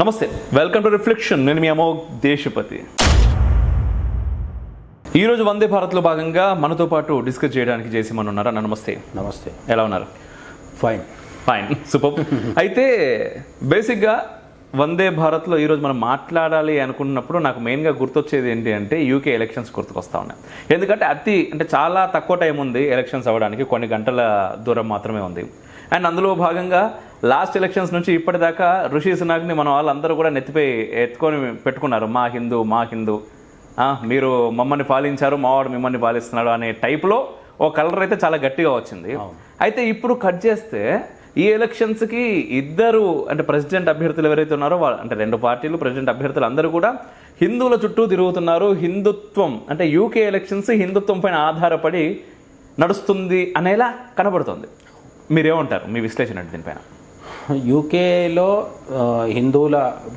నమస్తే welcome to reflection నేను మీ అమోఘ్ దేశపతి. ఈరోజు వందే భారత్లో భాగంగా మనతో పాటు డిస్కస్ చేయడానికి చేసి మన ఉన్నారా నమస్తే. నమస్తే. ఎలా ఉన్నారు? ఫైన్ ఫైన్ సూపర్ అయితే బేసిక్గా వందే భారత్లో ఈరోజు మనం మాట్లాడాలి అనుకున్నప్పుడు నాకు మెయిన్గా గుర్తొచ్చేది ఏంటి అంటే యూకే ఎలక్షన్స్ గుర్తుకొస్తా ఉన్నాయి. ఎందుకంటే అతి అంటే చాలా తక్కువ టైం ఉంది ఎలక్షన్స్ అవ్వడానికి. కొన్ని గంటల దూరం మాత్రమే ఉంది. అండ్ అందులో భాగంగా లాస్ట్ ఎలక్షన్స్ నుంచి ఇప్పటిదాకా ఋషి సునాక్ని మన వాళ్ళందరూ కూడా నెత్తిపై ఎత్తుకొని పెట్టుకున్నారు. మా హిందూ మా హిందూ. మీరు మమ్మల్ని పాలించారు మావాడు మిమ్మల్ని పాలిస్తున్నాడు అనే టైప్లో ఓ కలర్ అయితే చాలా గట్టిగా వచ్చింది. అయితే ఇప్పుడు కట్ చేస్తే ఈ ఎలక్షన్స్కి ఇద్దరు అంటే ప్రెసిడెంట్ అభ్యర్థులు ఎవరైతే ఉన్నారో వాళ్ళ అంటే రెండు పార్టీలు ప్రెసిడెంట్ అభ్యర్థులు అందరూ కూడా హిందువుల చుట్టూ తిరుగుతున్నారు. హిందుత్వం అంటే యూకే ఎలక్షన్స్ హిందుత్వం పైన ఆధారపడి నడుస్తుంది అనేలా కనబడుతుంది. మీరేమంటారు? మీ విశ్లేషణ ఏంటి దీనిపైన? యూకేలో హిందువుల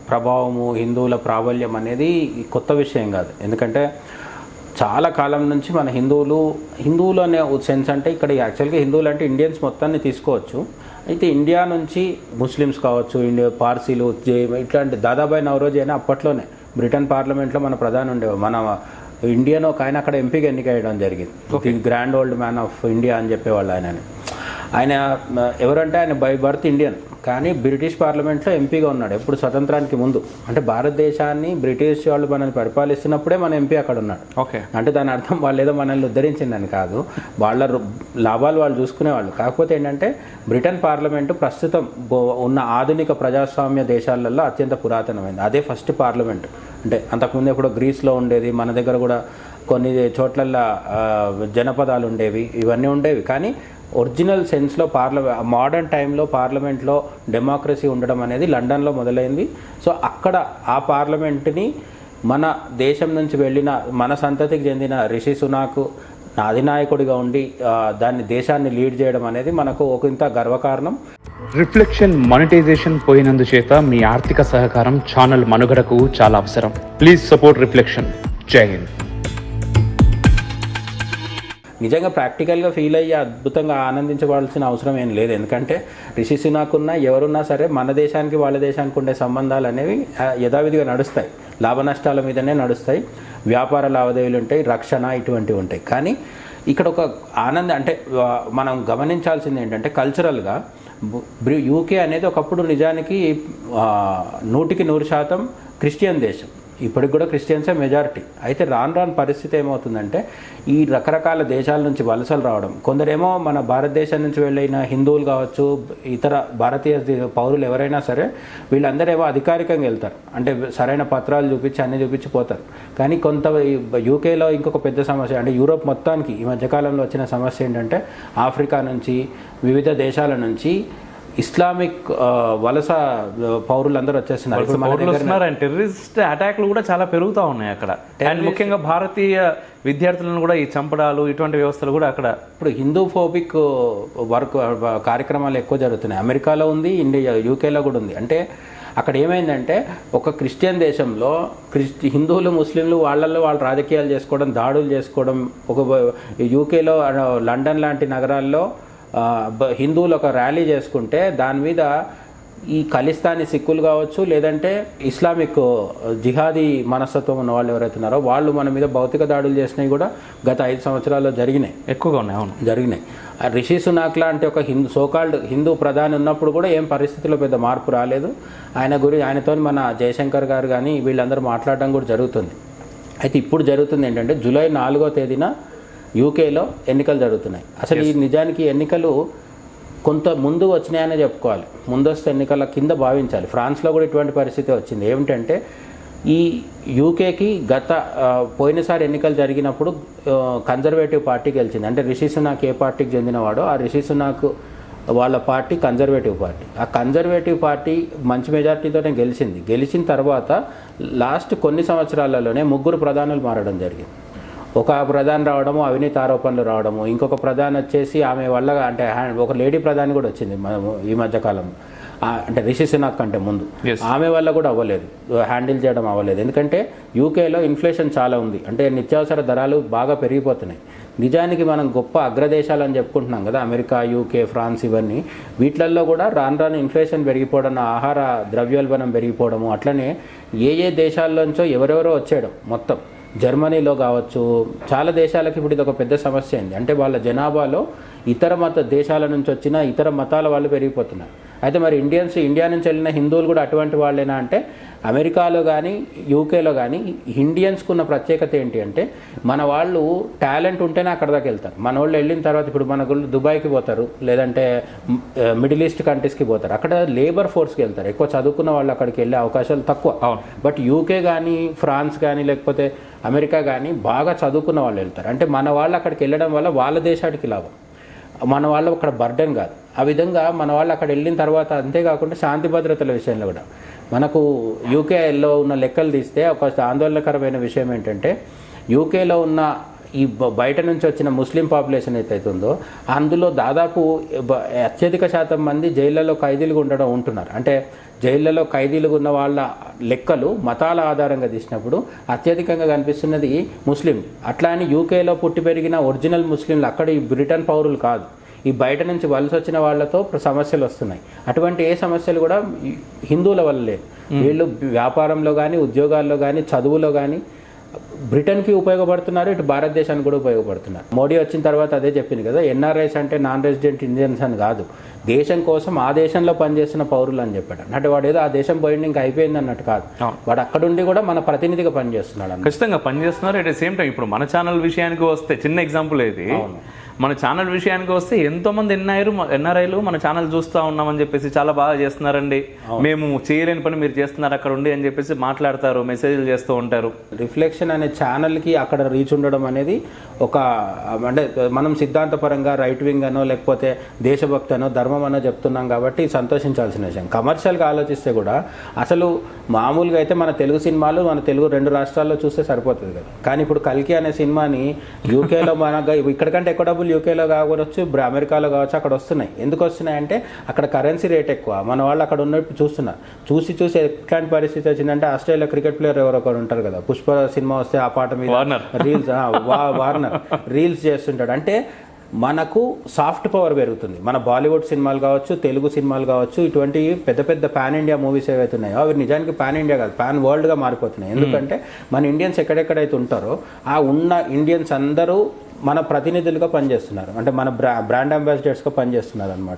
ప్రభావము హిందువుల ప్రాబల్యం అనేది కొత్త విషయం కాదు. ఎందుకంటే చాలా కాలం నుంచి మన హిందువులు హిందువులు అనే సెన్స్ అంటే ఇక్కడ యాక్చువల్గా హిందువులు అంటే ఇండియన్స్ మొత్తాన్ని తీసుకోవచ్చు. అయితే ఇండియా నుంచి ముస్లిమ్స్ కావచ్చు ఇండియా పార్సీలు ఇట్లాంటి దాదాబాయి నవరోజు అయినా అప్పట్లోనే బ్రిటన్ పార్లమెంట్లో మన ప్రధాని ఉండేవారు మన ఇండియన్ ఒక ఆయన అక్కడ ఎంపీగా ఎన్నిక అయ్యడం జరిగింది the grand old man of India అని చెప్పేవాళ్ళు ఆయనని. ఆయన ఎవరంటే ఆయన బై బర్త్ ఇండియన్. కానీ బ్రిటిష్ పార్లమెంట్లో ఎంపీగా ఉన్నాడు ఎప్పుడు స్వతంత్రానికి ముందు. అంటే భారతదేశాన్ని బ్రిటిష్ వాళ్ళు మనల్ని పరిపాలిస్తున్నప్పుడే మన ఎంపీ అక్కడ ఉన్నాడు. ఓకే. అంటే దాని అర్థం వాళ్ళు ఏదో మనల్ని ఉద్ధరించిందని కాదు. వాళ్ళ లాభాలు వాళ్ళు చూసుకునేవాళ్ళు. కాకపోతే ఏంటంటే బ్రిటన్ పార్లమెంటు ప్రస్తుతం ఉన్న ఆధునిక ప్రజాస్వామ్య దేశాలలో అత్యంత పురాతనమైంది. అదే ఫస్ట్ పార్లమెంట్. అంటే అంతకుముందు ఎప్పుడో గ్రీస్లో ఉండేది మన దగ్గర కూడా కొన్ని చోట్లల్లో జనపదాలు ఉండేవి ఇవన్నీ ఉండేవి. కానీ ఒరిజినల్ సెన్స్లో పార్లమె మోడర్న్ టైంలో పార్లమెంట్లో డెమోక్రసీ ఉండడం అనేది లండన్లో మొదలైంది. సో అక్కడ ఆ పార్లమెంట్ని మన దేశం నుంచి వెళ్ళిన మన సంతతికి చెందిన రిషి సునాక్ అధినాయకుడిగా ఉండి దాన్ని దేశాన్ని లీడ్ చేయడం అనేది మనకు ఒక ఇంత గర్వకారణం. రిఫ్లెక్షన్ మానిటైజేషన్ పోయినందుచేత మీ ఆర్థిక సహకారం ఛానల్ మనుగడకు చాలా అవసరం. Please support reflection. Jai Hind. నిజంగా ప్రాక్టికల్గా ఫీల్ అయ్యి అద్భుతంగా ఆనందించవలసిన అవసరం ఏం లేదు. ఎందుకంటే రిషి సునాకున్నా ఎవరున్నా సరే మన దేశానికి వాళ్ళ దేశానికి ఉండే సంబంధాలు అనేవి యథావిధిగా నడుస్తాయి. లాభ నష్టాల మీదనే నడుస్తాయి. వ్యాపార లావాదేవీలు ఉంటాయి రక్షణ ఇటువంటివి ఉంటాయి. కానీ ఇక్కడ ఒక ఆనందం అంటే మనం గమనించాల్సింది ఏంటంటే కల్చరల్గా యూకే అనేది ఒకప్పుడు నిజానికి నూటికి నూరు శాతం క్రిస్టియన్ దేశం. ఇప్పటికి కూడా క్రిస్టియన్సే మెజారిటీ అయితే రాను రాను పరిస్థితి ఏమవుతుందంటే ఈ రకరకాల దేశాల నుంచి వలసలు రావడం. కొందరేమో మన భారతదేశం నుంచి వెళ్ళిన హిందువులు కావచ్చు ఇతర భారతీయ పౌరులు ఎవరైనా సరే వీళ్ళందరేమో అధికారికంగా వెళ్తారు. అంటే సరైన పత్రాలు చూపించి అన్ని చూపించి పోతారు. కానీ కొంత యూకేలో ఇంకొక పెద్ద సమస్య అంటే యూరోప్ మొత్తానికి ఈ మధ్యకాలంలో వచ్చిన సమస్య ఏంటంటే ఆఫ్రికా నుంచి వివిధ దేశాల నుంచి ఇస్లామిక్ వలస పౌరులందరూ వచ్చేస్తున్నారు. టెర్రరిస్ట్ అటాక్లు కూడా చాలా పెరుగుతూ ఉన్నాయి అక్కడ. అండ్ ముఖ్యంగా భారతీయ విద్యార్థులను కూడా ఈ చంపడాలు ఇటువంటి వ్యవస్థలు కూడా అక్కడ ఇప్పుడు హిందూ ఫోబిక్ వర్క్ కార్యక్రమాలు ఎక్కువ జరుగుతున్నాయి. అమెరికాలో ఉంది ఇండియా యూకేలో కూడా ఉంది. అంటే అక్కడ ఏమైందంటే ఒక క్రిస్టియన్ దేశంలో క్రిస్టి హిందువులు ముస్లింలు వాళ్ళల్లో వాళ్ళు రాజకీయాలు చేసుకోవడం దాడులు చేసుకోవడం ఒక యూకేలో లండన్ లాంటి నగరాల్లో హిందువులు ఒక ర్యాలీ చేసుకుంటే దాని మీద ఈ ఖలిస్తానీ సిక్కులు కావచ్చు లేదంటే ఇస్లామిక్ జిహాదీ మనస్తత్వం ఉన్న వాళ్ళు ఎవరైతే ఉన్నారో వాళ్ళు మన మీద భౌతిక దాడులు చేసినవి కూడా గత ఐదు సంవత్సరాల్లో జరిగినాయి. ఎక్కువగా ఉన్నాయి అవును. జరిగినాయి. రిషి సునాక్ లాంటి ఒక హిందూ సోకాల్డ్ హిందూ ప్రధాని ఉన్నప్పుడు కూడా ఏం పరిస్థితిలో పెద్ద మార్పు రాలేదు. ఆయన గురి ఆయనతో మన జయశంకర్ గారు కానీ వీళ్ళందరూ మాట్లాడడం కూడా జరుగుతుంది. అయితే ఇప్పుడు జరుగుతుంది ఏంటంటే జూలై నాలుగో తేదీన యూకేలో ఎన్నికలు జరుగుతున్నాయి. అసలు ఈ నిజానికి ఎన్నికలు కొంత ముందు వచ్చినాయనే చెప్పుకోవాలి. ముందస్తు ఎన్నికల కింద భావించాలి. ఫ్రాన్స్లో కూడా ఇటువంటి పరిస్థితి వచ్చింది. ఏమిటంటే ఈ యూకేకి గత పోయినసారి ఎన్నికలు జరిగినప్పుడు కన్జర్వేటివ్ పార్టీ గెలిచింది. అంటే రిషి సునాక్ ఏ పార్టీకి చెందినవాడో ఆ రిషి సునాక్ వాళ్ళ పార్టీ కన్జర్వేటివ్ పార్టీ. ఆ కన్జర్వేటివ్ పార్టీ మంచి మెజార్టీతోనే గెలిచింది. గెలిచిన తర్వాత లాస్ట్ కొన్ని సంవత్సరాలలోనే ముగ్గురు ప్రధానులు మారడం జరిగింది. ఒక ప్రధాని రావడము అవినీతి ఆరోపణలు రావడము. ఇంకొక ప్రధాని వచ్చేసి ఆమె వల్ల అంటే ఒక లేడీ ప్రధాని కూడా వచ్చింది మనము ఈ మధ్యకాలంలో ఆ, అంటే రిషి సునాక్ కంటే ముందు. ఆమె వల్ల కూడా అవ్వలేదు. హ్యాండిల్ చేయడం అవ్వలేదు. ఎందుకంటే యూకేలో ఇన్ఫ్లేషన్ చాలా ఉంది. అంటే నిత్యావసర ధరలు బాగా పెరిగిపోతున్నాయి. నిజానికి మనం గొప్ప అగ్రదేశాలు అని చెప్పుకుంటున్నాం కదా అమెరికా యూకే ఫ్రాన్స్ ఇవన్నీ. వీటిల్లో కూడా రాను రాను ఇన్ఫ్లేషన్ పెరిగిపోవడం ఆహార ద్రవ్యోల్బణం పెరిగిపోవడము అట్లనే ఏ ఏ దేశాల్లోంచో ఎవరెవరో వచ్చేయడం మొత్తం. జర్మనీలో కావచ్చు చాలా దేశాలకి ఇప్పుడు ఇది ఒక పెద్ద సమస్య అయింది అంటే వాళ్ళ జనాభాలో ఇతర మత దేశాల నుంచి వచ్చిన ఇతర మతాల వాళ్ళు పెరిగిపోతున్నారు. అయితే మరి ఇండియన్స్ ఇండియా నుంచి వెళ్ళిన హిందువులు కూడా అటువంటి వాళ్ళేనా అంటే అమెరికాలో కానీ యూకేలో కానీ ఇండియన్స్కి ఉన్న ప్రత్యేకత ఏంటి అంటే మన వాళ్ళు టాలెంట్ ఉంటేనే అక్కడ దాకా వెళ్తారు. మన వాళ్ళు వెళ్ళిన తర్వాత ఇప్పుడు మన వాళ్ళు దుబాయ్కి పోతారు లేదంటే మిడిల్ ఈస్ట్ కంట్రీస్కి పోతారు. అక్కడ లేబర్ ఫోర్స్కి వెళ్తారు. ఎక్కువ చదువుకున్న వాళ్ళు అక్కడికి వెళ్ళే అవకాశాలు తక్కువ. అవును. బట్ యూకే కానీ ఫ్రాన్స్ కానీ లేకపోతే అమెరికా కానీ బాగా చదువుకున్న వాళ్ళు వెళ్తారు. అంటే మన వాళ్ళు అక్కడికి వెళ్ళడం వల్ల వాళ్ళ దేశానికి లాభం. మన వాళ్ళు అక్కడ బర్డెన్ కాదు. ఆ విధంగా మన వాళ్ళు అక్కడ వెళ్ళిన తర్వాత అంతేకాకుండా శాంతి భద్రతల విషయంలో కూడా. మనకు యూకేలో ఉన్న లెక్కలు తీస్తే ఒక ఆందోళనకరమైన విషయం ఏంటంటే యూకేలో ఉన్న ఈ బయట నుంచి వచ్చిన ముస్లిం పాపులేషన్ ఏదైతే ఉందో అందులో దాదాపు అత్యధిక శాతం మంది జైళ్ళలో ఖైదీలుగా ఉండడం ఉంటున్నారు. అంటే జైళ్ళలో ఖైదీలుగా ఉన్న వాళ్ళ లెక్కలు మతాల ఆధారంగా తీసినప్పుడు అత్యధికంగా కనిపిస్తున్నది ముస్లిం. అట్లా అని యూకేలో పుట్టి పెరిగిన ఒరిజినల్ ముస్లింలు అక్కడ ఈ బ్రిటన్ పౌరులు కాదు. ఈ బయట నుంచి వలస వచ్చిన వాళ్ళతో సమస్యలు వస్తున్నాయి. అటువంటి ఏ సమస్యలు కూడా హిందువుల వల్ల లేవు. వీళ్ళు వ్యాపారంలో కానీ ఉద్యోగాల్లో కానీ చదువులో కానీ బ్రిటన్కి ఉపయోగపడుతున్నారు ఇటు భారతదేశానికి కూడా ఉపయోగపడుతున్నారు. మోడీ వచ్చిన తర్వాత అదే చెప్పింది కదా ఎన్ఆర్ఐస్ అంటే నాన్ రెసిడెంట్ ఇండియన్స్ అని కాదు దేశం కోసం ఆ దేశంలో పనిచేస్తున్న పౌరులు అని చెప్పాడు. అంటే వాడు ఏదో ఆ దేశం పోయింది ఇంకా అయిపోయింది అన్నట్టు కాదు. వాడు అక్కడుండి కూడా మన ప్రతినిధిగా పనిచేస్తున్నాడు. ఖచ్చితంగా పనిచేస్తున్నారు. అట్ ద సేమ్ టైం ఇప్పుడు మన ఛానల్ విషయానికి వస్తే చిన్న ఎగ్జాంపుల్ ఇది మన ఛానల్ విషయానికి వస్తే ఎంతో మంది ఎన్ఐలు ఎన్ఆర్ఐలు మన ఛానల్ చూస్తూ ఉన్నామని చెప్పేసి చాలా బాగా చేస్తున్నారండి. మేము చేయలేని పని మీరు చేస్తున్నారు అక్కడ ఉండి అని చెప్పేసి మాట్లాడతారు మెసేజ్లు చేస్తూ ఉంటారు. రిఫ్లెక్షన్ అనే ఛానల్కి అక్కడ రీచ్ ఉండడం అనేది ఒక అంటే మనం సిద్ధాంతపరంగా రైట్ వింగ్ అనో లేకపోతే దేశభక్తి అనో ధర్మం అనో చెప్తున్నాం కాబట్టి సంతోషించాల్సిన విషయం. కమర్షియల్గా ఆలోచిస్తే కూడా అసలు మామూలుగా అయితే మన తెలుగు సినిమాలు మన తెలుగు రెండు రాష్ట్రాల్లో చూస్తే సరిపోతుంది కదా. కానీ ఇప్పుడు కల్కి అనే సినిమాని యూకేలో మన ఇక్కడికంటే ఎక్కువ డబ్బులు యూకేలో కావచ్చు అమెరికాలో కావచ్చు అక్కడ వస్తున్నాయి. ఎందుకు వస్తున్నాయి అంటే అక్కడ కరెన్సీ రేట్ ఎక్కువ. మన వాళ్ళు అక్కడ ఉన్నట్టు చూస్తున్నారు. చూసి చూసి ఎట్లాంటి పరిస్థితి వచ్చిందంటే ఆస్ట్రేలియా క్రికెట్ ప్లేయర్ ఎవరో ఒకరు ఉంటారు కదా. పుష్ప సినిమా వస్తే ఆ పాట మీద. రీల్స్ వార్నర్ రీల్స్ చేస్తుంటాడు. అంటే మనకు సాఫ్ట్ పవర్ పెరుగుతుంది. మన బాలీవుడ్ సినిమాలు కావచ్చు తెలుగు సినిమాలు కావచ్చు ఇటువంటి పెద్ద పెద్ద పాన్ ఇండియా మూవీస్ ఏవైతే ఉన్నాయో అవి నిజానికి పాన్ ఇండియా కాదు. పాన్ వరల్డ్గా మారిపోతున్నాయి. ఎందుకంటే మన ఇండియన్స్ ఎక్కడెక్కడైతే ఉంటారో ఆ ఉన్న ఇండియన్స్ అందరూ మన ప్రతినిధులుగా పనిచేస్తున్నారు. అంటే మన బ్రా బ్రాండ్ అంబాసిడర్స్గా పనిచేస్తున్నారు అనమాట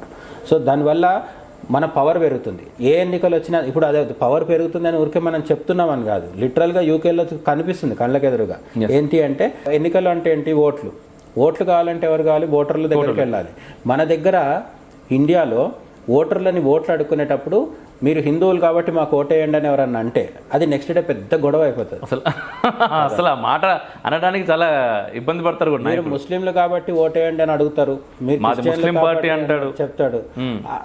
సో దానివల్ల మన పవర్ పెరుగుతుంది. ఏ ఎన్నికలు వచ్చినా ఇప్పుడు అదే పవర్ పెరుగుతుంది అని ఊరికే మనం చెప్తున్నామని కాదు. లిటరల్గా యూకేలో కనిపిస్తుంది కళ్ళకి ఎదురుగా. ఏంటి అంటే ఎన్నికలు అంటే ఏంటి? ఓట్లు. ఓట్లు కావాలంటే ఎవరు కావాలి? ఓటర్ల దగ్గరికి వెళ్ళాలి. మన దగ్గర ఇండియాలో ఓటర్లని ఓట్లు అడుక్కునేటప్పుడు మీరు హిందువులు కాబట్టి మాకు ఓటేయండి అని ఎవరన్నా అంటే అది నెక్స్ట్ డే పెద్ద గొడవ అయిపోతుంది. అసలు అసలు ఆ మాట అనడానికి చాలా ఇబ్బంది పడతారు కూడా మీరు. ముస్లింలు కాబట్టి ఓటేయండి అని అడుగుతారు. మీరు ముస్లిం పార్టీ అంటాడు. చెప్తాడు.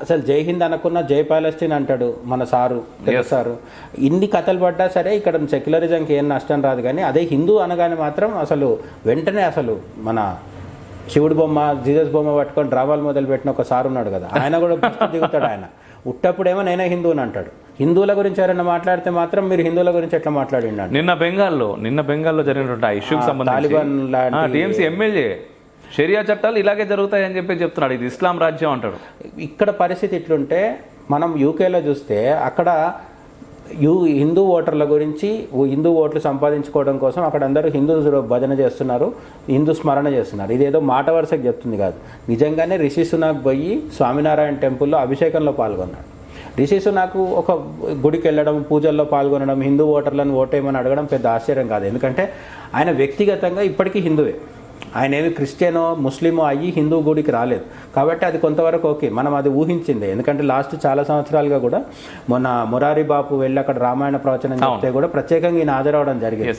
అసలు జై హింద్ అనుకున్న జై పాలస్టీన్ అంటాడు మన సారు సారు. ఇన్ని కథలు పడ్డా సరే ఇక్కడ సెక్యులరిజంకి ఏం నష్టం రాదు కానీ అదే హిందూ అనగానే మాత్రం అసలు వెంటనే అసలు మన శివుడు బొమ్మ జీసస్ బొమ్మ పట్టుకొని డ్రామాలు మొదలు పెట్టిన ఒక సారు ఉన్నాడు కదా ఆయన కూడా దిగుతాడు ఆయన. ఉట్టప్పుడేమో నేనే హిందువుని అంటాడు. హిందువుల గురించి ఎవరైనా మాట్లాడితే మాత్రం మీరు హిందువుల గురించి ఎట్లా మాట్లాడిండండి నిన్న బెంగాల్లో నిన్న బెంగాల్లో జరిగినటువంటి ఆ ఇష్యూకి సంబంధించి టీఎంసీ ఎమ్మెల్యే షరియా చట్టాలు ఇలాగే జరుగుతాయని చెప్పి చెప్తున్నాడు. ఇది ఇస్లాం రాజ్యం అంటాడు. ఇక్కడ పరిస్థితి ఇట్లుంటే మనం యూకేలో చూస్తే అక్కడ యూ హిందూ ఓటర్ల గురించి ఓ హిందూ ఓట్లు సంపాదించుకోవడం కోసం అక్కడ అందరూ హిందూ భజన చేస్తున్నారు హిందూ స్మరణ చేస్తున్నారు. ఇదేదో మాట వరుసకు చెప్తుంది కాదు. నిజంగానే రిషి సునాక్ పోయి స్వామినారాయణ టెంపుల్లో అభిషేకంలో పాల్గొన్నాడు. రిషి నాకు ఒక గుడికి వెళ్ళడం పూజల్లో పాల్గొనడం హిందూ ఓటర్లను ఓటేయమని అడగడం పెద్ద ఆశ్చర్యం కాదు. ఎందుకంటే ఆయన వ్యక్తిగతంగా ఇప్పటికీ హిందువే. ఆయన ఏమి క్రిస్టియనో ముస్లిమో అయ్యి హిందూ గుడికి రాలేదు. కాబట్టి అది కొంతవరకు ఓకే. మనం అది ఊహించిందే. ఎందుకంటే లాస్ట్ చాలా సంవత్సరాలుగా కూడా మొన్న మురారి బాపు వెళ్ళి అక్కడ రామాయణ ప్రవచనం చెప్తే కూడా ప్రత్యేకంగా ఈయన హాజరవడం జరిగింది.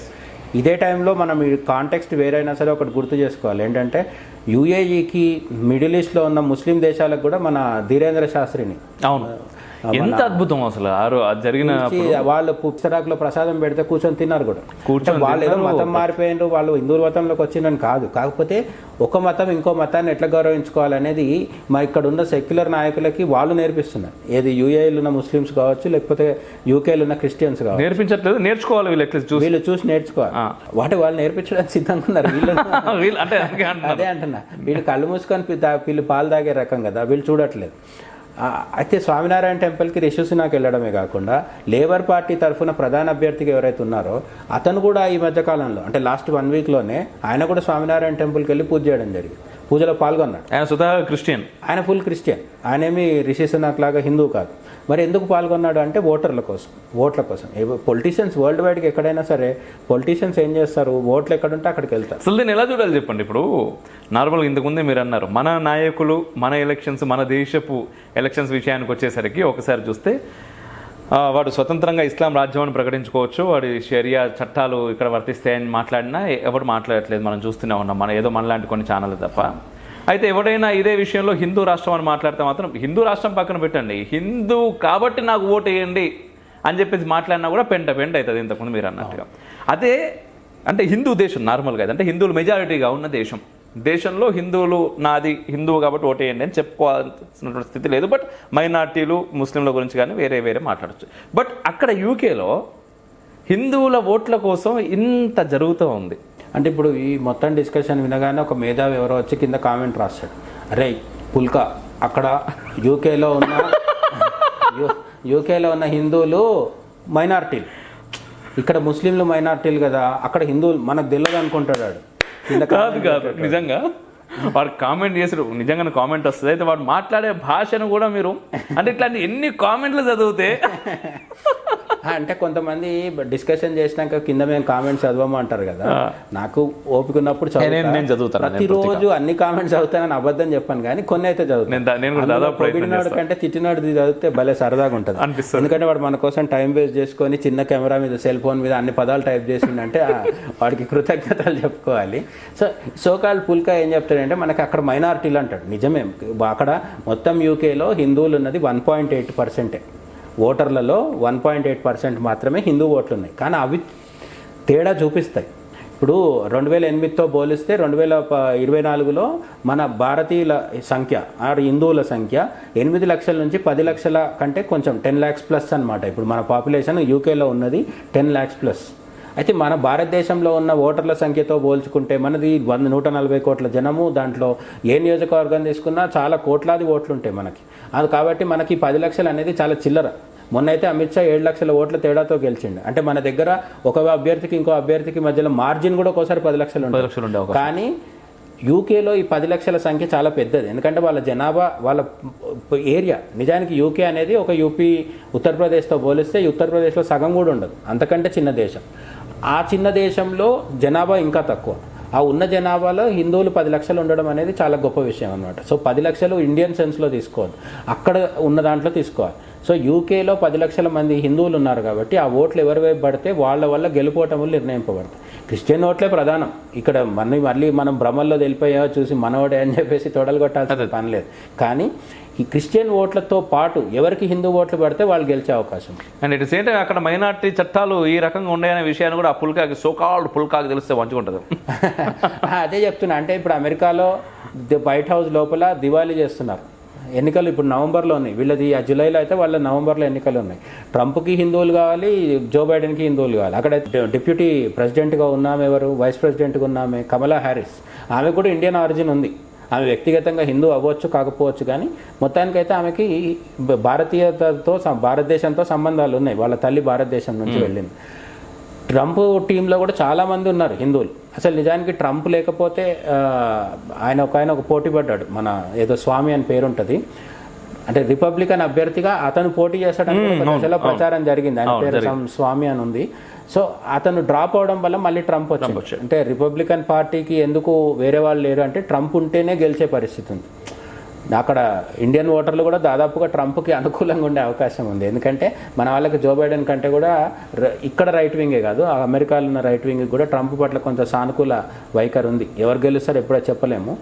ఇదే టైంలో మనం ఈ కాంటెక్స్ట్ వేరైనా సరే ఒకటి గుర్తు చేసుకోవాలి. ఏంటంటే యుఏఈకి మిడిల్ ఈస్ట్లో ఉన్న ముస్లిం దేశాలకు కూడా మన ధీరేంద్ర శాస్త్రిని అవును. ఎంత అద్భుతం అసలు. ఆ రో- అది జరిగిన వాళ్ళు పుస్తరాకులో ప్రసాదం పెడితే కూర్చొని తిన్నారు కూడా. కూర్చొని వాళ్ళు ఏదో మతం మారిపోయిండ్రు వాళ్ళు హిందూ మతంలోకి వచ్చిందని కాదు. కాకపోతే ఒక మతం ఇంకో మతాన్ని ఎట్లా గౌరవించుకోవాలనేది మా ఇక్కడ ఉన్న సెక్యులర్ నాయకులకి వాళ్ళు నేర్పిస్తున్నారు. ఏది యూఏలో ఉన్న ముస్లిమ్స్ కావచ్చు లేకపోతే యూకేలో ఉన్న క్రిస్టియన్స్ కావచ్చు. నేర్పించట్లేదు నేర్చుకోవాలి వీళ్ళు చూసి. వీళ్ళు చూసి నేర్చుకోవాలి. వాటి వాళ్ళు నేర్పించడానికి సిద్ధంగా ఉన్నారు వీళ్ళు అంటే. అదే అంటున్నా. వీళ్ళు కళ్ళు మూసుకొని వీళ్ళు పాలు తాగే రకం కదా వీళ్ళు చూడట్లేదు. అయితే స్వామినారాయణ టెంపుల్కి రిషుసినాకి వెళ్ళడమే కాకుండా లేబర్ పార్టీ తరఫున ప్రధాన అభ్యర్థిగా ఎవరైతే ఉన్నారో అతను కూడా ఈ మధ్య కాలంలో అంటే లాస్ట్ వన్ వీక్లోనే ఆయన కూడా స్వామినారాయణ టెంపుల్కి వెళ్ళి పూజ చేయడం జరిగింది. పూజలో పాల్గొన్నాడు. ఆయన స్వతహా క్రిస్టియన్. ఆయన ఫుల్ క్రిస్టియన్. ఆయనేమి రిషి సునాక్ లాగా హిందూ కాదు. మరి ఎందుకు పాల్గొన్నాడు అంటే ఓటర్ల కోసం ఓట్ల కోసం. పొలిటీషియన్స్ వరల్డ్ వైడ్కి ఎక్కడైనా సరే పొలిటీషియన్స్ ఏం చేస్తారు? ఓట్లు ఎక్కడుంటే అక్కడికి వెళ్తారు. అసలు దీన్ని ఎలా చూడాలి చెప్పండి ఇప్పుడు? నార్మల్గా ఇంతకుముందే మీరు అన్నారు మన నాయకులు మన ఎలక్షన్స్ మన దేశపు ఎలక్షన్స్ విషయానికి వచ్చేసరికి ఒకసారి చూస్తే వాడు స్వతంత్రంగా ఇస్లాం రాజ్యాన్ని ప్రకటించుకోవచ్చు వాడి షరియా చట్టాలు ఇక్కడ వర్తిస్తాయని మాట్లాడినా ఎవరు మాట్లాడట్లేదు మనం చూస్తూనే ఉన్నాం మన ఏదో మనలాంటి కొన్ని ఛానల్ తప్ప. అయితే ఎవడైనా ఇదే విషయంలో హిందూ రాష్ట్రం అని మాట్లాడితే మాత్రం హిందూ రాష్ట్రం పక్కన పెట్టండి. హిందూ కాబట్టి నాకు ఓటు వేయండి అని చెప్పేసి మాట్లాడినా కూడా పెంట పెంట అవుతుంది ఇంతకుముందు మీరు అన్నట్టుగా. అదే అంటే హిందూ దేశం నార్మల్గా అయితే అంటే హిందువులు మెజారిటీగా ఉన్న దేశం. దేశంలో హిందువులు నాది హిందువు కాబట్టి ఓటేయండి అని చెప్పుకోవాల్సినటువంటి స్థితి లేదు. బట్ మైనార్టీలు ముస్లింల గురించి కానీ వేరే వేరే మాట్లాడచ్చు. బట్ అక్కడ యూకేలో హిందువుల ఓట్ల కోసం ఇంత జరుగుతూ ఉంది. అంటే ఇప్పుడు ఈ మొత్తం డిస్కషన్ వినగానే ఒక మేధావి ఎవరో వచ్చి కింద కామెంట్ రాస్తాడు. అరే పుల్కా అక్కడ యూకేలో ఉన్న యూకేలో ఉన్న హిందువులు మైనార్టీలు. ఇక్కడ ముస్లింలు మైనార్టీలు కదా అక్కడ హిందువులు మనకు తెలియదు అనుకుంటాడు. కింద కాదు నిజంగా వాడు కామెంట్ చేసాడు. నిజంగానే కామెంట్ వస్తుంది. అయితే వాడు మాట్లాడే భాషను కూడా మీరు అంటే ఇట్లాంటి ఎన్ని కామెంట్లు చదివితే అంటే కొంతమంది డిస్కషన్ చేసినాక కింద మేము కామెంట్స్ చదవమంటారు కదా. నాకు ఓపిక ఉన్నప్పుడు. నేను- చదువుతాను, ప్రతిరోజు అన్ని కామెంట్స్ చదువుతానని అబద్ధం చెప్పాను కానీ కొన్ని అయితే చదువుతాను పొగిడినోడు కంటే తిట్టినోడు చదివితే భలే సరదాగా ఉంటుంది. ఎందుకంటే వాడు మన కోసం టైం వేస్ట్ చేసుకొని చిన్న కెమెరా మీద సెల్ ఫోన్ మీద అన్ని పదాలు టైప్ చేసిండంటే వాడికి కృతజ్ఞతలు చెప్పుకోవాలి. సో సోకాల్ పుల్కా ఏం చెప్తాడంటే మనకి అక్కడ మైనారిటీలు అంటాడు. నిజమే. అక్కడ మొత్తం యూకేలో హిందువులు ఉన్నది వన్ పాయింట్ ఎయిట్ పర్సెంటే. ఓటర్లలో వన్ పాయింట్ ఎయిట్ పర్సెంట్ మాత్రమే హిందూ ఓట్లు ఉన్నాయి కానీ అవి తేడా చూపిస్తాయి. ఇప్పుడు రెండు వేల ఎనిమిదితో పోలిస్తే రెండు వేల ఇరవై నాలుగులో మన భారతీయుల సంఖ్య ఆరు హిందువుల సంఖ్య ఎనిమిది లక్షల నుంచి పది లక్షల కంటే కొంచెం టెన్ ల్యాక్స్ ప్లస్ అన్నమాట. ఇప్పుడు మన పాపులేషన్ యూకేలో ఉన్నది టెన్ ల్యాక్స్ ప్లస్. అయితే మన భారతదేశంలో ఉన్న ఓటర్ల సంఖ్యతో పోల్చుకుంటే మనది వంద నూట నలభై కోట్ల జనము దాంట్లో ఏ నియోజకవర్గం తీసుకున్నా చాలా కోట్లాది ఓట్లు ఉంటాయి మనకి. అది కాబట్టి మనకి పది లక్షలు అనేది చాలా చిల్లర. మొన్న అయితే అమిత్ షా ఏడు లక్షల ఓట్ల తేడాతో గెలిచిండు. అంటే మన దగ్గర ఒక అభ్యర్థికి ఇంకో అభ్యర్థికి మధ్యలో మార్జిన్ కూడా ఒకసారి పది లక్షలు పది లక్షలు ఉండే అవకాశం. కానీ యూకేలో ఈ పది లక్షల సంఖ్య చాలా పెద్దది. ఎందుకంటే వాళ్ళ జనాభా వాళ్ళ ఏరియా నిజానికి యూకే అనేది ఒక యూపీ ఉత్తరప్రదేశ్తో పోలిస్తే ఈ ఉత్తరప్రదేశ్లో సగం కూడా ఉండదు. అంతకంటే చిన్న దేశం. ఆ చిన్న దేశంలో జనాభా ఇంకా తక్కువ. ఆ ఉన్న జనాభాలో హిందువులు పది లక్షలు ఉండడం అనేది చాలా గొప్ప విషయం అనమాట సో పది లక్షలు ఇండియన్ సెన్స్లో తీసుకోవద్దు అక్కడ ఉన్న దాంట్లో తీసుకోవాలి. సో యూకేలో పది లక్షల మంది హిందువులు ఉన్నారు కాబట్టి ఆ ఓట్లు ఎవరి వైపు పడితే వాళ్ళ వల్ల గెలుపోవటములు నిర్ణయింపబడతాయి. క్రిస్టియన్ ఓట్లే ప్రధానం. ఇక్కడ మళ్ళీ మళ్ళీ మనం భ్రమల్లో తెలిపోయా చూసి మనోడే అని చెప్పేసి తొడలు కొట్టాల్సిన పని లేదు. కానీ ఈ క్రిస్టియన్ ఓట్లతో పాటు ఎవరికి హిందూ ఓట్లు పడితే వాళ్ళు గెలిచే అవకాశం. అండ్ ఇట్ సేమ్ టైం అక్కడ మైనార్టీ చట్టాలు ఈ రకంగా ఉన్నాయనే విషయాన్ని కూడా ఆ పుల్కాకి సోకాల్డ్ పుల్కాకి తెలిస్తే మంచిగా ఉంటుంది. అదే చెప్తున్నా. అంటే ఇప్పుడు అమెరికాలో వైట్ హౌస్ లోపల దివాళీ చేస్తున్నారు. ఎన్నికలు ఇప్పుడు నవంబర్లో ఉన్నాయి. వీళ్ళది ఆ జూలైలో అయితే వాళ్ళ నవంబర్లో ఎన్నికలు ఉన్నాయి. ట్రంప్కి హిందువులు కావాలి జో బైడెన్కి హిందువులు కావాలి. అక్కడ డిప్యూటీ ప్రెసిడెంట్గా ఉన్నామె ఎవరు? వైస్ ప్రెసిడెంట్గా ఉన్నామె కమలా హ్యారిస్ ఆమె కూడా ఇండియన్ ఆరిజిన్ ఉంది. ఆమె వ్యక్తిగతంగా హిందూ అవ్వచ్చు కాకపోవచ్చు కానీ మొత్తానికైతే ఆమెకి భారతీయతతో భారతదేశంతో సంబంధాలు ఉన్నాయి. వాళ్ళ తల్లి భారతదేశం నుంచి వెళ్ళింది. ట్రంప్ టీంలో కూడా చాలా మంది ఉన్నారు హిందువులు. అసలు నిజానికి ట్రంప్ లేకపోతే ఆయన ఒక ఆయన ఒక పోటీ పడ్డాడు. మన ఏదో స్వామి అని పేరు ఉంటుంది అంటే రిపబ్లికన్ అభ్యర్థిగా అతను పోటీ చేస్తాడని దశలో ప్రచారం జరిగింది. ఆయన పేరు స్వామి అని ఉంది. సో అతను డ్రాప్ అవడం వల్ల మళ్ళీ ట్రంప్ వచ్చింది. అంటే రిపబ్లికన్ పార్టీకి ఎందుకు వేరే వాళ్ళు లేరు అంటే ట్రంప్ ఉంటేనే గెలిచే పరిస్థితి ఉంది. అక్కడ ఇండియన్ ఓటర్లు కూడా దాదాపుగా ట్రంప్కి అనుకూలంగా ఉండే అవకాశం ఉంది. ఎందుకంటే మన వాళ్ళకి జో బైడెన్ కంటే కూడా ఇక్కడ రైట్ వింగే కాదు ఆ అమెరికాలో ఉన్న రైట్ వింగ్ కూడా ట్రంప్ పట్ల కొంత సానుకూల వైఖరి ఉంది. ఎవరు గెలుస్తారో ఎప్పుడో చెప్పలేము.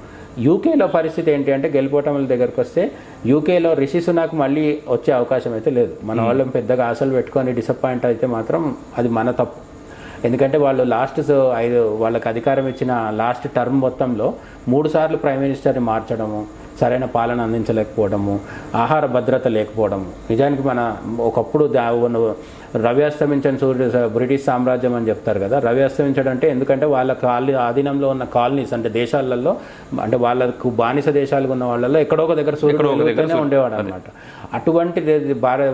యూకేలో పరిస్థితి ఏంటి అంటే గెలుపోవటముల దగ్గరకు వస్తే యూకేలో రిషి సునాక్ మళ్ళీ వచ్చే అవకాశం అయితే లేదు. మన వాళ్ళం పెద్దగా ఆశలు పెట్టుకొని డిసప్పాయింట్ అయితే మాత్రం అది మన తప్పు. ఎందుకంటే వాళ్ళు లాస్ట్ ఐదు వాళ్ళకి అధికారం ఇచ్చిన లాస్ట్ టర్మ్ మొత్తంలో మూడు సార్లు ప్రైమ్ మినిస్టర్ని మార్చడము సరైన పాలన అందించలేకపోవడము ఆహార భద్రత లేకపోవడము. నిజానికి మన ఒకప్పుడు రవి అస్తమించని సూర్యుడు బ్రిటిష్ సామ్రాజ్యం అని చెప్తారు కదా. రవి అస్తమించడం అంటే ఎందుకంటే వాళ్ళ కాలనీ ఆధీనంలో ఉన్న కాలనీస్ అంటే దేశాలలో అంటే వాళ్ళకు బానిస దేశాలు ఉన్న వాళ్ళలో ఎక్కడో ఒక దగ్గర సూర్యుడు ఉండేవాడు అనమాట అటువంటి భారత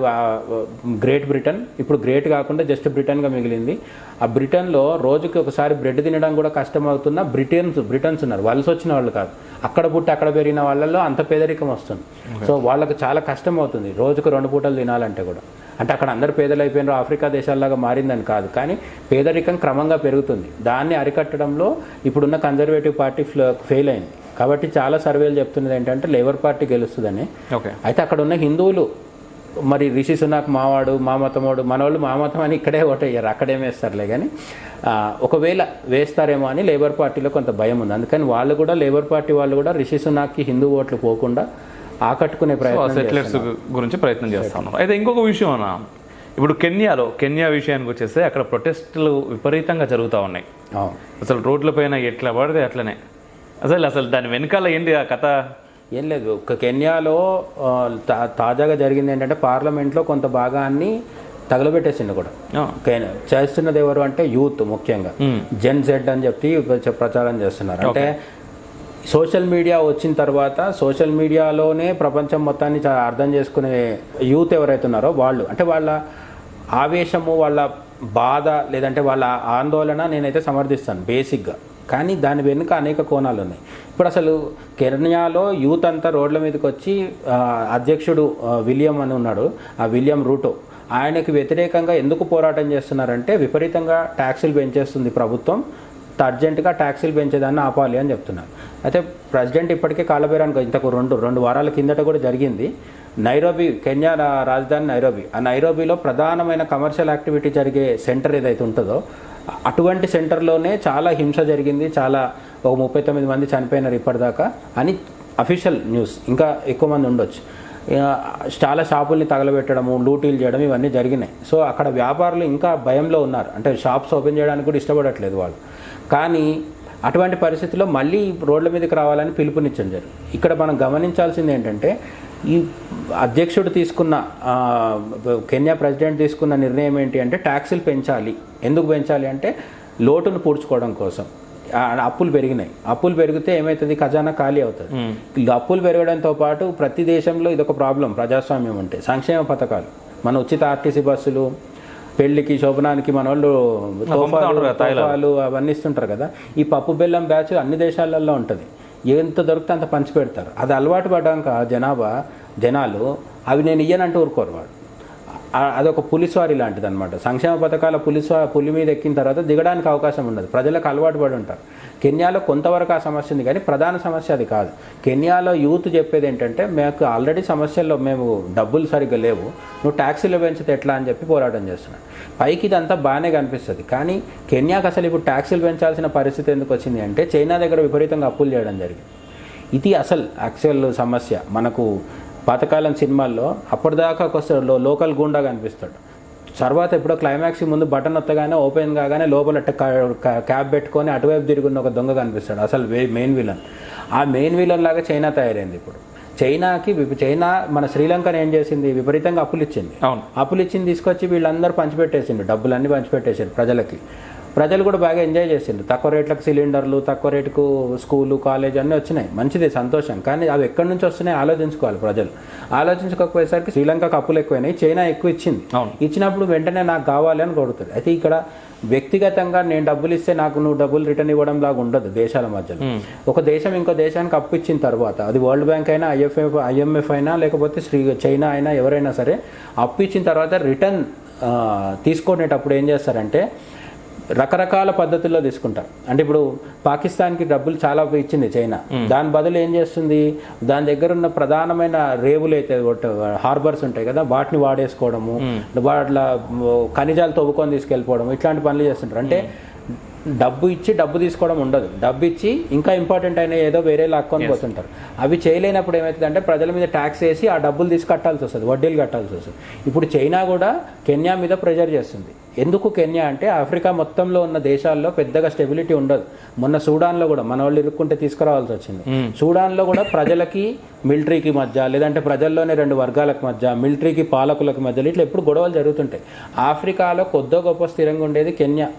గ్రేట్ బ్రిటన్ ఇప్పుడు గ్రేట్ కాకుండా జస్ట్ బ్రిటన్గా మిగిలింది. ఆ బ్రిటన్లో రోజుకి ఒకసారి బ్రెడ్ తినడం కూడా కష్టం అవుతున్న బ్రిటన్స్ బ్రిటన్స్ ఉన్నారు. వలస వచ్చిన వాళ్ళు కాదు. అక్కడ పుట్టి అక్కడ పెరిగిన వాళ్ళల్లో అంత పేదరికం వస్తుంది. సో వాళ్ళకి చాలా కష్టం అవుతుంది. రోజుకు రెండు పూటలు తినాలంటే కూడా. అంటే అక్కడ అందరు పేదలు అయిపోయినారు ఆఫ్రికా దేశాల్లాగా మారిందని కాదు. కానీ పేదరికం క్రమంగా పెరుగుతుంది. దాన్ని అరికట్టడంలో ఇప్పుడున్న కన్జర్వేటివ్ పార్టీ ఫెయిల్ అయింది. కాబట్టి చాలా సర్వేలు చెప్తున్నది ఏంటంటే లేబర్ పార్టీ గెలుస్తుందని. అయితే అక్కడ ఉన్న హిందువులు మరి రిషి సునాక్ మావాడు మా మతమోడు మనోళ్ళు మా మతం అని ఇక్కడే ఓటయ్యారు. అక్కడేం వేస్తారులే కానీ ఒకవేళ వేస్తారేమో అని లేబర్ పార్టీలో కొంత భయం ఉంది. అందుకని వాళ్ళు కూడా లేబర్ పార్టీ వాళ్ళు కూడా రిషి సునాక్కి హిందూ ఓట్లు పోకుండా ఆకట్టుకునే ప్రయత్నం సెటిలర్స్ గురించి ప్రయత్నం చేస్తా ఉన్నాం అయితే ఇంకొక విషయం అన్న ఇప్పుడు కెన్యాలో కెన్యా విషయానికి వచ్చేస్తే అక్కడ ప్రొటెస్టులు విపరీతంగా జరుగుతూ ఉన్నాయి. అసలు రోడ్లపైన ఎట్లా పడితే అట్లనే. అసలు అసలు దాని వెనకాల ఏంటి ఆ కథ? ఏం లేదు. ఒక కెన్యాలో తాజాగా జరిగింది ఏంటంటే పార్లమెంట్లో కొంత భాగాన్ని తగలబెట్టేసిండు కూడా. చేస్తున్నది ఎవరు అంటే యూత్ ముఖ్యంగా. జెన్ జెడ్ అని చెప్పి ప్ర- ప్రచారం చేస్తున్నారు. అంటే సోషల్ మీడియా వచ్చిన తర్వాత సోషల్ మీడియాలోనే ప్రపంచం మొత్తాన్ని అర్థం చేసుకునే యూత్ ఎవరైతే ఉన్నారో వాళ్ళు అంటే వాళ్ళ ఆవేశము వాళ్ళ బాధ లేదంటే వాళ్ళ ఆందోళన నేనైతే సమర్థిస్తాను బేసిక్గా. కానీ దాని వెనుక అనేక కోణాలు ఉన్నాయి ఇప్పుడు అసలు కెన్యాలో యూత్ అంతా రోడ్ల మీదకి వచ్చి అధ్యక్షుడు విలియం అని ఉన్నాడు ఆ విలియం రూటో. ఆయనకి వ్యతిరేకంగా ఎందుకు పోరాటం చేస్తున్నారంటే విపరీతంగా ట్యాక్సులు పెంచేస్తుంది ప్రభుత్వం. అర్జెంటుగా ట్యాక్సీలు పెంచేదాన్ని ఆపాలి అని చెప్తున్నారు. అయితే ప్రెసిడెంట్ ఇప్పటికే కాలబేరానికి ఇంతకు రెండు రెండు వారాల కిందట కూడా జరిగింది. నైరోబీ కెన్యా రాజధాని నైరోబీ. ఆ నైరోబీలో ప్రధానమైన కమర్షియల్ యాక్టివిటీ జరిగే సెంటర్ ఏదైతే ఉంటుందో అటువంటి సెంటర్లోనే చాలా హింస జరిగింది చాలా ఒక ముప్పై తొమ్మిది మంది చనిపోయినారు ఇప్పటిదాకా అని అఫీషియల్ న్యూస్. ఇంకా ఎక్కువ మంది ఉండొచ్చు. చాలా షాపుల్ని తగలబెట్టడము లూటీలు చేయడం ఇవన్నీ జరిగినాయి. సో అక్కడ వ్యాపారులు ఇంకా భయంలో ఉన్నారు. అంటే షాప్స్ ఓపెన్ చేయడానికి కూడా ఇష్టపడట్లేదు వాళ్ళు. కానీ అటువంటి పరిస్థితుల్లో మళ్ళీ రోడ్ల మీదకి రావాలని పిలుపునిచ్చడం జరిగింది. ఇక్కడ మనం గమనించాల్సింది ఏంటంటే ఈ అధ్యక్షుడు తీసుకున్న కెన్యా ప్రెసిడెంట్ తీసుకున్న నిర్ణయం ఏంటి అంటే ట్యాక్సులు పెంచాలి. ఎందుకు పెంచాలి అంటే లోటును పూడ్చుకోవడం కోసం. అప్పులు పెరిగినాయి. అప్పులు పెరిగితే ఏమవుతుంది ఖజానా ఖాళీ అవుతుంది. అప్పులు పెరగడంతో పాటు ప్రతి దేశంలో ఇదొక ప్రాబ్లం ప్రజాస్వామ్యం ఉంటే సంక్షేమ పథకాలు. మన ఉచిత ఆర్టీసీ బస్సులు పెళ్ళికి శోభనానికి మన వాళ్ళు తోఫాలు అవన్నీ ఇస్తుంటారు కదా. ఈ పప్పు బెల్లం బ్యాచ్ అన్ని దేశాలలో ఉంటుంది. ఎంత దొరికితే అంత పంచి పెడతారు అది అలవాటు పడ్డాక జనాభా జనాలు అవి నేను ఇయ్యనంటూ ఊరుకోరు వాడు అదొక పులిస్వారి లాంటిది అనమాట సంక్షేమ పథకాల పులిస్వా పులి మీద ఎక్కిన తర్వాత దిగడానికి అవకాశం ఉండదు. ప్రజలకు అలవాటు పడి ఉంటారు. కెన్యాలో కొంతవరకు ఆ సమస్య ఉంది కానీ ప్రధాన సమస్య అది కాదు. కెన్యాలో యూత్ చెప్పేది ఏంటంటే మాకు ఆల్రెడీ సమస్యల్లో మేము డబ్బులు సరిగ్గా లేవు. నువ్వు ట్యాక్సీలు పెంచితే ఎట్లా? అని చెప్పి పోరాటం చేస్తున్నాను పైకి ఇదంతా బాగానే కనిపిస్తుంది. కానీ కెన్యాకి అసలు ఇప్పుడు ట్యాక్సీలు పెంచాల్సిన పరిస్థితి ఎందుకు వచ్చింది అంటే చైనా దగ్గర విపరీతంగా అప్పులు చేయడం జరిగింది. ఇది అసలు యాక్చువల్ సమస్య. మనకు పాతకాలం సినిమాల్లో అప్పటిదాకా ఒక లోకల్ గుండా కనిపిస్తాడు. తర్వాత ఎప్పుడో క్లైమాక్స్ ముందు బటన్ వత్తగానే ఓపెన్ కాగానే లోపల క్యాబ్ పెట్టుకొని అటువైపు తిరుగున్న ఒక దొంగ కనిపిస్తాడు. అసలు మెయిన్ విలన్. ఆ మెయిన్ విలన్ లాగా చైనా తయారైంది ఇప్పుడు. చైనాకి విప- చైనా మన శ్రీలంకను ఏం చేసింది? విపరీతంగా అప్పులు ఇచ్చింది అవును. అప్పులు ఇచ్చింది తీసుకొచ్చి వీళ్ళందరూ పంచిపెట్టేసిండు డబ్బులన్నీ పంచిపెట్టేసారు ప్రజలకి. ప్రజలు కూడా బాగా ఎంజాయ్ చేసిండు తక్కువ రేట్లకు సిలిండర్లు తక్కువ రేటుకు స్కూలు కాలేజ్ అన్నీ వచ్చినాయి. మంచిది సంతోషం. కానీ అవి ఎక్కడి నుంచి వస్తున్నాయి ఆలోచించుకోవాలి ప్రజలు. ఆలోచించకపోయేసరికి శ్రీలంకకు అప్పులు ఎక్కువైనాయి. చైనా ఎక్కువ ఇచ్చింది. ఇచ్చినప్పుడు వెంటనే నాకు కావాలి అని కొడుతుంది అయితే ఇక్కడ వ్యక్తిగతంగా నేను డబ్బులు ఇస్తే నాకు నువ్వు డబ్బులు రిటర్న్ ఇవ్వడం లాగా ఉండదు దేశాల మధ్యలో. ఒక దేశం ఇంకో దేశానికి అప్పు ఇచ్చిన తర్వాత అది వరల్డ్ బ్యాంక్ అయినా ఐఎఫ్ఎఫ్ ఐఎంఎఫ్ అయినా లేకపోతే శ్రీ చైనా అయినా ఎవరైనా సరే అప్పు ఇచ్చిన తర్వాత రిటర్న్ తీసుకునేటప్పుడు ఏం చేస్తారంటే రకరకాల పద్ధతుల్లో తీసుకుంటారు. అంటే ఇప్పుడు పాకిస్తాన్కి డబ్బులు చాలా ఇచ్చింది చైనా. దాని బదులు ఏం చేస్తుంది? దాని దగ్గర ఉన్న ప్రధానమైన రేవులు అయితే హార్బర్స్ ఉంటాయి కదా వాటిని వాడేసుకోవడము వాటిలో ఖనిజాలు తవ్వుకొని తీసుకెళ్ళిపోవడం ఇట్లాంటి పనులు చేస్తుంటారు. అంటే డబ్బు ఇచ్చి డబ్బు తీసుకోవడం ఉండదు. డబ్బు ఇచ్చి ఇంకా ఇంపార్టెంట్ అయిన ఏదో వేరే లాక్కొని పోతుంటారు. అవి చేయలేనప్పుడు ఏమవుతుందంటే ప్రజల మీద ట్యాక్స్ వేసి ఆ డబ్బులు తీసి కట్టాల్సి వస్తుంది వడ్డీలు కట్టాల్సి వస్తుంది. ఇప్పుడు చైనా కూడా కెన్యా మీద ప్రెజర్ చేస్తుంది. ఎందుకు కెన్యా అంటే ఆఫ్రికా మొత్తంలో ఉన్న దేశాల్లో పెద్దగా స్టెబిలిటీ ఉండదు. మొన్న సూడాన్లో కూడా మన వాళ్ళు ఇరుక్కుంటే తీసుకురావాల్సి వచ్చింది. సూడాన్లో కూడా ప్రజలకి మిలిటరీకి మధ్య లేదంటే ప్రజల్లోనే రెండు వర్గాలకు మధ్య మిలిటరీకి పాలకులకు మధ్య ఇట్లా ఎప్పుడు గొడవలు జరుగుతుంటాయి. ఆఫ్రికాలో కొద్దో గొప్ప స్థిరంగా ఉండేది కెన్యా.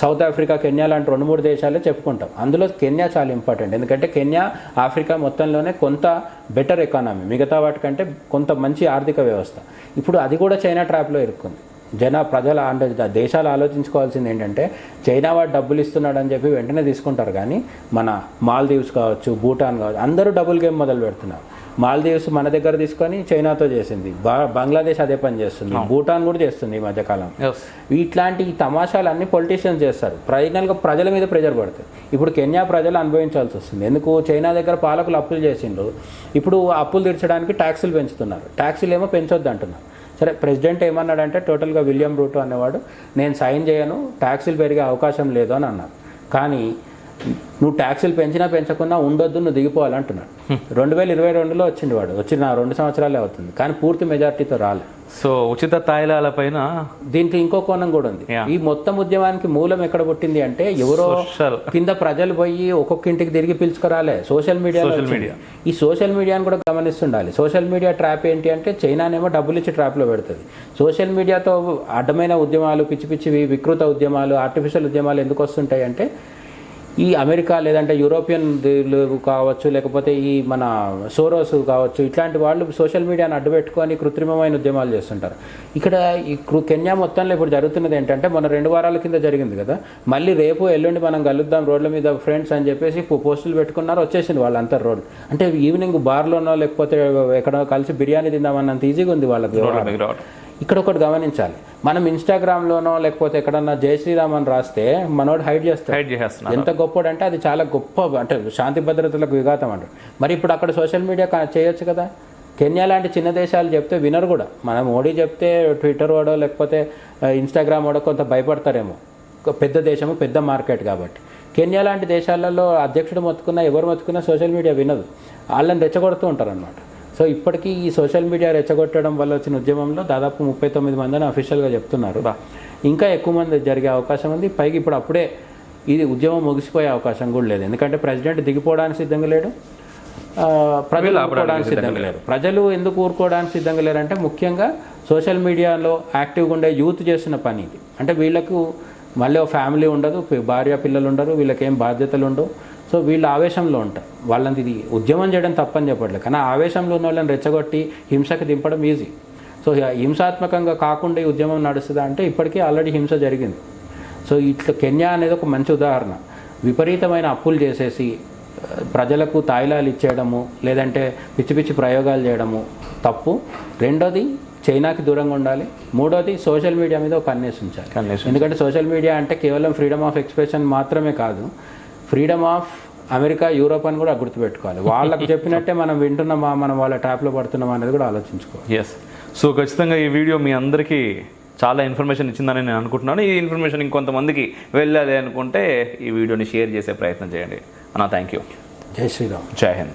సౌత్ ఆఫ్రికా కెన్యా లాంటి రెండు మూడు దేశాలే చెప్పుకుంటాం. అందులో కెన్యా చాలా ఇంపార్టెంట్ ఎందుకంటే కెన్యా ఆఫ్రికా మొత్తంలోనే కొంత బెటర్ ఎకానమీ మిగతా వాటికంటే కొంత మంచి ఆర్థిక వ్యవస్థ. ఇప్పుడు అది కూడా చైనా ట్రాప్లో ఇరుక్కుంది. జన ప్రజల అంటే దేశాలు ఆలోచించుకోవాల్సింది ఏంటంటే చైనా వాడు డబ్బులు ఇస్తున్నాడు అని చెప్పి వెంటనే తీసుకుంటారు కానీ మన మాల్దీవ్స్ కావచ్చు భూటాన్ కావచ్చు అందరూ డబుల్ గేమ్ మొదలు పెడుతున్నారు. మాల్దీవ్స్ మన దగ్గర తీసుకొని చైనాతో చేసింది. బంగ్లాదేశ్ అదే పని చేస్తుంది. భూటాన్ కూడా చేస్తుంది ఈ మధ్యకాలం ఇట్లాంటి తమాషాలన్నీ పొలిటీషియన్స్ చేస్తారు. ఫైనల్గా ప్రజల మీద ప్రెజర్ పడుతుంది. ఇప్పుడు కెన్యా ప్రజలు అనుభవించాల్సి వస్తుంది. ఎందుకు? చైనా దగ్గర పాలకులు అప్పులు చేసిండ్రు. ఇప్పుడు అప్పులు తీర్చడానికి ట్యాక్సులు పెంచుతున్నారు. ట్యాక్సులు ఏమో పెంచొద్దు అంటున్నారు సరే ప్రెసిడెంట్ ఏమన్నాడంటే టోటల్గా విలియం రూటో అనేవాడు నేను సైన్ చేయను ట్యాక్సీలు పెరిగే అవకాశం లేదు అని అన్నారు. కానీ నువ్వు ట్యాక్సులు పెంచినా పెంచకున్నా ఉండొద్దు నువ్వు దిగిపోవాలంటున్నాడు రెండు వేల ఇరవై రెండులో వచ్చిండు వాడు. వచ్చి నా రెండు సంవత్సరాలే అవుతుంది. కానీ పూర్తి మెజార్టీతో రాలేదు సో ఉచిత తాయిలాల పైన దీంట్లో ఇంకో కోణం కూడా ఉంది. ఈ మొత్తం ఉద్యమానికి మూలం ఎక్కడ పుట్టింది అంటే ఎవరో. కింద ప్రజలు పోయి ఒక్కొక్క ఇంటికి తిరిగి పిలుచుకురాలే. Social media. ఈ సోషల్ మీడియాని కూడా గమనిస్తుండాలి. సోషల్ మీడియా ట్రాప్ ఏంటి అంటే చైనానేమో డబ్బులు ఇచ్చి ట్రాప్లో పెడుతుంది. సోషల్ మీడియాతో అడ్డమైన ఉద్యమాలు పిచ్చి పిచ్చివి వికృత ఉద్యమాలు ఆర్టిఫిషియల్ ఉద్యమాలు ఎందుకు వస్తుంటాయి అంటే ఈ అమెరికా లేదంటే యూరోపియన్ కావచ్చు లేకపోతే ఈ మన సోరోస్ కావచ్చు ఇట్లాంటి వాళ్ళు సోషల్ మీడియాను అడ్డుపెట్టుకొని కృత్రిమమైన ఉద్యమాలు చేస్తుంటారు. ఇక్కడ ఈ కెన్యా మొత్తంలో ఇప్పుడు జరుగుతున్నది ఏంటంటే మన రెండు వారాల కింద జరిగింది కదా మళ్ళీ రేపు ఎల్లుండి మనం కలుద్దాం రోడ్ల మీద ఫ్రెండ్స్ అని చెప్పేసి పోస్టులు పెట్టుకున్నారు వచ్చేసింది వాళ్ళంతా రోడ్ అంటే ఈవినింగ్ బార్లోనో లేకపోతే ఎక్కడో కలిసి బిర్యానీ తిందామన్నంత ఈజీగా ఉంది వాళ్ళకి ఇక్కడ ఒకటి గమనించాలి. మనం ఇన్స్టాగ్రామ్లోనో లేకపోతే ఎక్కడన్నా జై శ్రీరామ్ అని రాస్తే మనోడు హైడ్ చేస్తాడు. హైడ్ చేసేస్తున్నారు ఎంత గొప్పడంటే అది చాలా గొప్ప అంటే శాంతి భద్రతలకు విఘాతం అంటారు మరి ఇప్పుడు అక్కడ సోషల్ మీడియా చేయొచ్చు కదా? కెన్యా లాంటి చిన్న దేశాలు చెప్తే వినరు కూడా. మన మోడీ చెప్తే ట్విట్టర్ వాడో లేకపోతే ఇన్స్టాగ్రామ్ వాడో కొంత భయపడతారేమో. పెద్ద దేశము పెద్ద మార్కెట్ కాబట్టి. కెన్యా లాంటి దేశాలలో అధ్యక్షుడు మొత్తుకున్నా ఎవరు మొత్తుకున్నా సోషల్ మీడియా వినదు. వాళ్ళని రెచ్చగొడుతూ ఉంటారు అనమాట సో ఇప్పటికీ ఈ సోషల్ మీడియా రెచ్చగొట్టడం వల్ల వచ్చిన ఉద్యమంలో దాదాపు ముప్పై తొమ్మిది మందిని అఫీషియల్గా చెప్తున్నారు. ఇంకా ఎక్కువ మంది జరిగే అవకాశం ఉంది. పైగా ఇప్పుడు అప్పుడే ఇది ఉద్యమం ముగిసిపోయే అవకాశం కూడా లేదు. ఎందుకంటే ప్రెసిడెంట్ దిగిపోవడానికి సిద్ధంగా లేడు. ప్రజలు ఊరుకోవడానికి సిద్ధంగా లేరు. ప్రజలు ఎందుకు ఊరుకోవడానికి సిద్ధంగా లేరు అంటే ముఖ్యంగా సోషల్ మీడియాలో యాక్టివ్గా ఉండే యూత్ చేస్తున్న పని ఇది. అంటే వీళ్ళకు మళ్ళీ ఫ్యామిలీ ఉండదు భార్య పిల్లలు ఉండరు వీళ్ళకి ఏం బాధ్యతలు ఉండవు. సో వీళ్ళు ఆవేశంలో ఉంటారు. వాళ్ళని ఇది ఉద్యమం చేయడం తప్పని చెప్పట్లేదు. కానీ ఆవేశంలో ఉన్న వాళ్ళని రెచ్చగొట్టి హింసకి దింపడం ఈజీ సో హింసాత్మకంగా కాకుండా ఈ ఉద్యమం నడుస్తుందా అంటే ఇప్పటికీ ఆల్రెడీ హింస జరిగింది. సో ఇట్లా కెన్యా అనేది ఒక మంచి ఉదాహరణ. విపరీతమైన అప్పులు చేసేసి ప్రజలకు తాయిలాలు ఇచ్చేయడము లేదంటే పిచ్చి పిచ్చి ప్రయోగాలు చేయడము తప్పు. రెండోది చైనాకి దూరంగా ఉండాలి. మూడోది సోషల్ మీడియా మీద ఒక కన్నేసి ఉంచాలి. కన్నేసి ఎందుకంటే సోషల్ మీడియా అంటే కేవలం ఫ్రీడమ్ ఆఫ్ ఎక్స్ప్రెషన్ మాత్రమే కాదు. ఫ్రీడమ్ ఆఫ్ అమెరికా యూరోప్ అని కూడా గుర్తుపెట్టుకోవాలి. వాళ్ళకు చెప్పినట్టే మనం వింటున్నామా మనం వాళ్ళ ట్రాప్లో పడుతున్నామా అనేది కూడా ఆలోచించుకోవాలి. ఎస్ సో ఖచ్చితంగా ఈ వీడియో మీ అందరికీ చాలా ఇన్ఫర్మేషన్ ఇచ్చిందని నేను అనుకుంటున్నాను. ఈ ఇన్ఫర్మేషన్ ఇంకొంతమందికి వెళ్ళాలి అనుకుంటే ఈ వీడియోని షేర్ చేసే ప్రయత్నం చేయండి. అన్న థ్యాంక్ యూ జై శ్రీరామ్. జై హింద్.